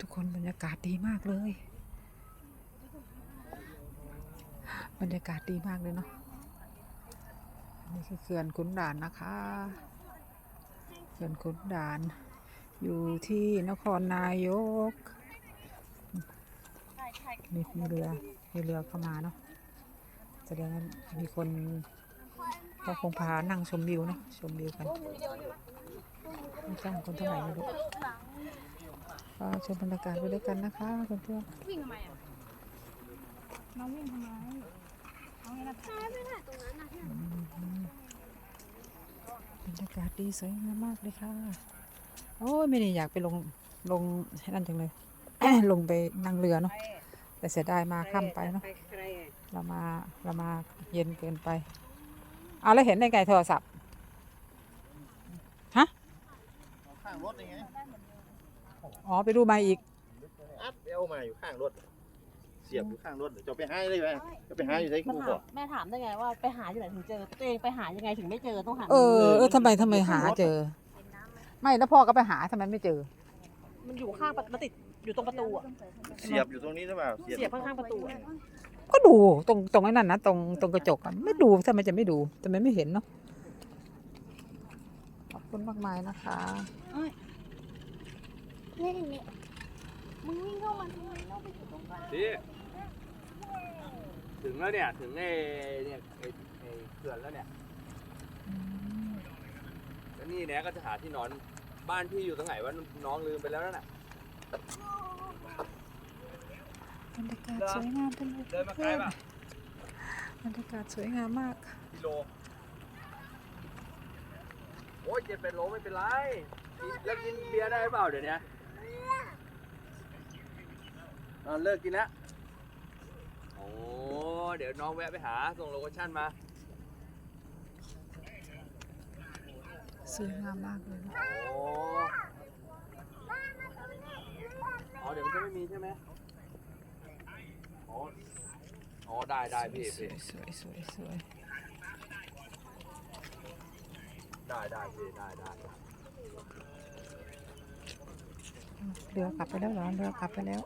ทุกคนบรรยากาศดีมากเลย บรรยากาศดีมากเลยเนาะนี่คือเขื่อนขุนด่านนะคะเขื่อนขุนด่าน อยู่ที่นครนายกมีมีเรือมีเรือเข้ามาเนาะแสดงว่ามีคนก็คงพานั่งชมวิวเนาะชมวิวกันไม่จ้างคนเท่าไหร่ไม่รู้ ก็ชมบรรยากาศไปด้วยกันนะคะเพื่อนวิ่งทำไมอะน้องวิ่งทำไมน้องไงนั้นนะบรรยากาศดีสวยงามมากเลยค่ะ โอ้ยไม่ได้อยากไปลงลงนั่นจังเลย ลงไปนั่งเรือเนาะแต่เสียดายมาค่ำไปเนาะเรามาเรามาเย็นเกินไปเอาแล้วเห็นได้ไงโทรศัพท์ฮะข้างรถยังไง อ๋อไปดูมาอีกอัดเอามาอยู่ข้างรถ เสียบอยู่ข้างรถเดี๋ยวจะไปหาได้ไหมจะไปหาอยู่ใช้มากูถาบอมกแม่ถามได้ไงว่าไปหาอยู่ไหนถึงเจอ ตัวเองไปหายังไงถึงไม่เจอต้องหาเออเออทำไมทำไมหาเจอ ไม่แล้วพ่อก็ไปหาทำไมไม่เจอ มันอยู่ข้างประมันติดอยู่ตรงประตูอะเสียบอยู่ตรงนี้หรือเปล่าเสียบข้างๆประตูอะก็ดูตรงตรงไอ้นั่นนะตรงตรงกระจกอะไม่ดูทำไมจะไม่ดูทำไมไม่เห็นเนาะขอบคุณมากมายนะคะ นี่นี่มึงวิ่งเข้ามาทำไมเราไปอยู่ตรงกลาง พี่ถึงแล้วเนี่ยถึงไอ้เนี่ยไอ้ไอ้เขื่อนแล้วเนี่ยแล้วนี่เนี่ยก็จะหาที่นอนบ้านพี่อยู่ตรงไหนวะน้องลืมไปแล้วนั่นน่ะบรรยากาศสวยงามจังเลยเดินมาไกลป่ะบรรยากาศสวยงามมากกิโลโอ้ยเจ็ดเป็นโลไม่เป็นไรกินแล้วกินเบียร์ได้เปล่าเดี๋ยวนี้ อ่าเลิกกินแล้วโอ้เดี๋ยวน้องแวะไปหาส่งโลเคชั่นมา สวยงามมากเลยนะโอ้อ๋อเดี๋ยวมันจะไม่มีใช่ไหมอ๋ออ๋อได้ได้พี่สพี่วยสวยสวยสวยได้ได้พี่ได้ได้เรือกลับไปแล้วเหรอเรือกลับไปแล้ว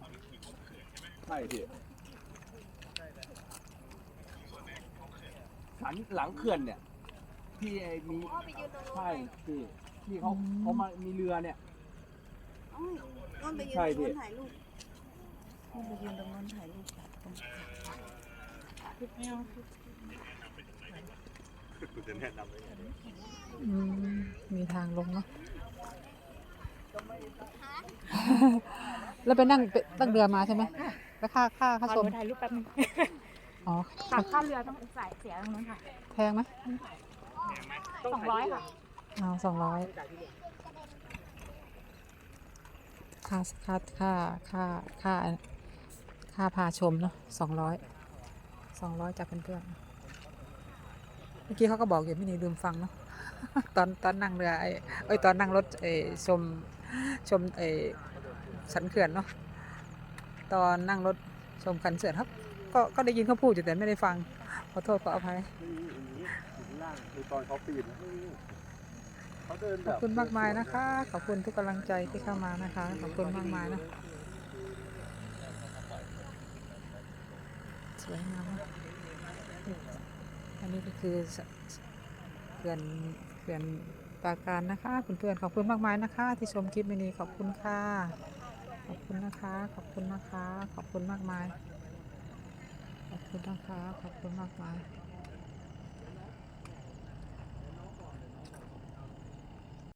ใช่พี่หลังหลังเขื่อนเนี่ยพี่ไอ้มีใช่พี่พี่เขาเขามามีเรือเนี่ยต้นไปยืนใช่ตรงพี่นู้นถ่ายรูปต้นไปยืนตรงนู้นถ่ายรูปคุณจะแนะนำเลยอืมมีทางลงเนาะ แล้วไปนั่งไปตั้งเรือมาใช่ไหม แล้วค่าค่าค่าขอชหมนูถ่ายรูปแป๊บนึงอ๋อค่าค่าเรือต้องใส่เสียตรงนู้นค่ะ แพงไหมสองร้อยค่ะเอาสองร้อยค่าค่าค่าค่าค่าค่าพาชมเนาะสองร้อยสองร้อยจากเพื่อนๆเมื่อกี้เขาก็บอกอยู่ไม่นี่ลืมฟังเนาะตอนตอนนั่งเรือไอ้เอ้ยตอนนั่งรถไอ้ชมชมไอ้สันเขื่อนเนาะ ตอนนั่งรถชมขันเสือนครับก็ก็ได้ยินเขาพูดอยู่แต่ไม่ได้ฟัง ขอโทษขออภัยคือตอนเขาปีนเขาเดินขแบอบบคุณมากมายนะคะ ขอบคุณทุกกำลังใจที่เข้ามานะคะ ขอบคุณมากมายนะสวยงามมากอันนี้ก็คือสเขื่อนเขื่อนปราการนะคะเพื่อนๆขอบคุณมากมายนะคะ ที่ชมคลิปนี้ขอบคุณค่ะ ขอบคุณนะคะ ขอบคุณนะคะ ขอบคุณมากมาย ขอบคุณนะคะ ขอบคุณมากมาย